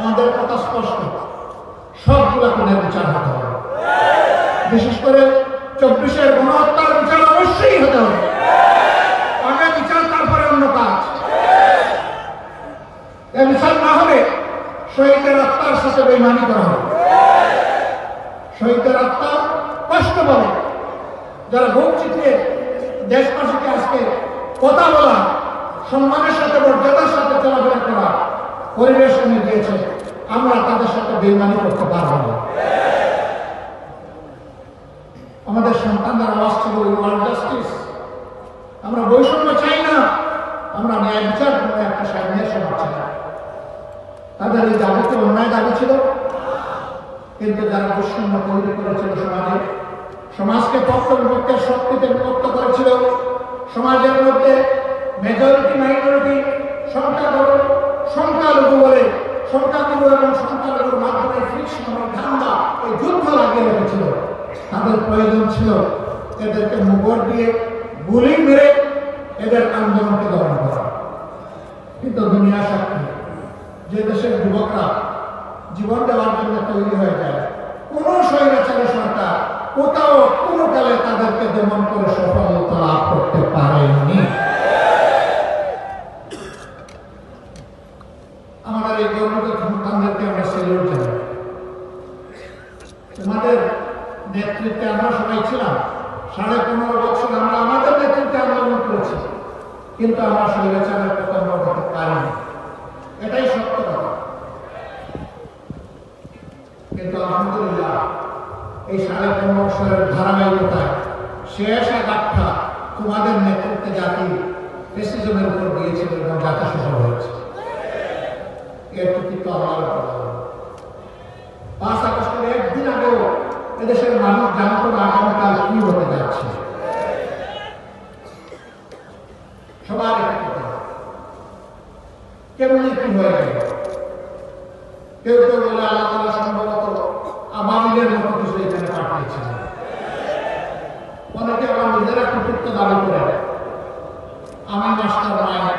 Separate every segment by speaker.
Speaker 1: আমাদের কথা স্পষ্ট। সবগুলোকে বিচার হতে হবে। বিশেষ করে চব্বিশের গণহত্যার বিচার অবশ্যই হতে হবে। আগে বিচার, তারপরে অন্য কাজ। এ বিচার না হলে শহীদের আত্মার সাথে বেমানি করা হবে। শহীদের আত্মা কষ্ট পাবে। যারা বুক চিতিয়ে দেশবাসীকে আজকে কথা বলা, সম্মানের সাথে, মর্যাদার সাথে চলাফেরা করা পরিবেশ এনে দিয়েছে, আমরা তাদের সাথে বেইমানি করতে পারব না। আমাদের সন্তানদের আওয়াজ ছিল ওয়ার্ল্ড জাস্টিস আমরা বৈষম্য চাই না, আমরা ন্যায় বিচার করে একটা সামনের সমাজ চাই তাদের এই দাবিতে অন্যায় দাবি ছিল? কিন্তু যারা বৈষম্য তৈরি করেছিল সমাজে, সমাজকে পক্ষ বিপক্ষের শক্তিতে বিভক্ত করেছিল, সমাজের মধ্যে মেজরিটি তাদের এদেরকে মুগর দিয়ে এদের কিন্তু দুনিয়া সাক্ষী, যে দেশের যুবকরা জীবন তৈরি হয়ে যায়, কোন স্বৈরাচারী সরকার কোথাও কোনো কালে তাদেরকে দমন করে সফলতা লাভ পারেনি। আমাদের এই সন্তানদেরকে আমরা সেলিউট জানাই তোমাদের নেতৃত্বে আমরা সবাই ছিলাম। সাড়ে পনেরো বছর আমরা আমাদের নেতৃত্বে আন্দোলন করেছি। কিন্তু আমরা স্বৈরাচারের পতন করতে পারিনি এটাই সত্য কথা। কিন্তু আলহামদুলিল্লাহ, এই সাড়ে পনেরো বছরের ধারাবাহিকতায় শেষ আঘাতটা তোমাদের নেতৃত্বে জাতি ফেসিজমের উপর দিয়েছিল এবং জাতি সফল হয়েছে এর কৃতিত্ব আল্লাহর উপর। এদেশের মানুষ জানতো না আগামীকাল কি হতে যাচ্ছে? সবার কেমনি কি হয়ে গেল? কেউ কেউ বলে আল্লাহ তালা সম্ভবত আবাবিলের মতো কিছু এখানে পাঠিয়েছিলেন অনেকে নিজেরা কৃতিত্ব দাবি করে আমি মাস্টার নয়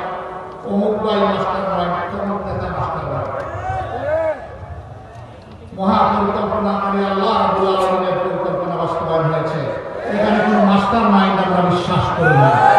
Speaker 1: অমুক মাস্টার নয় তমুক নেতা মাস্টার নয় মহাপরিকল্পনা করে আল্লাহ মাস্টার মাইন্ড আমরা বিশ্বাস করি না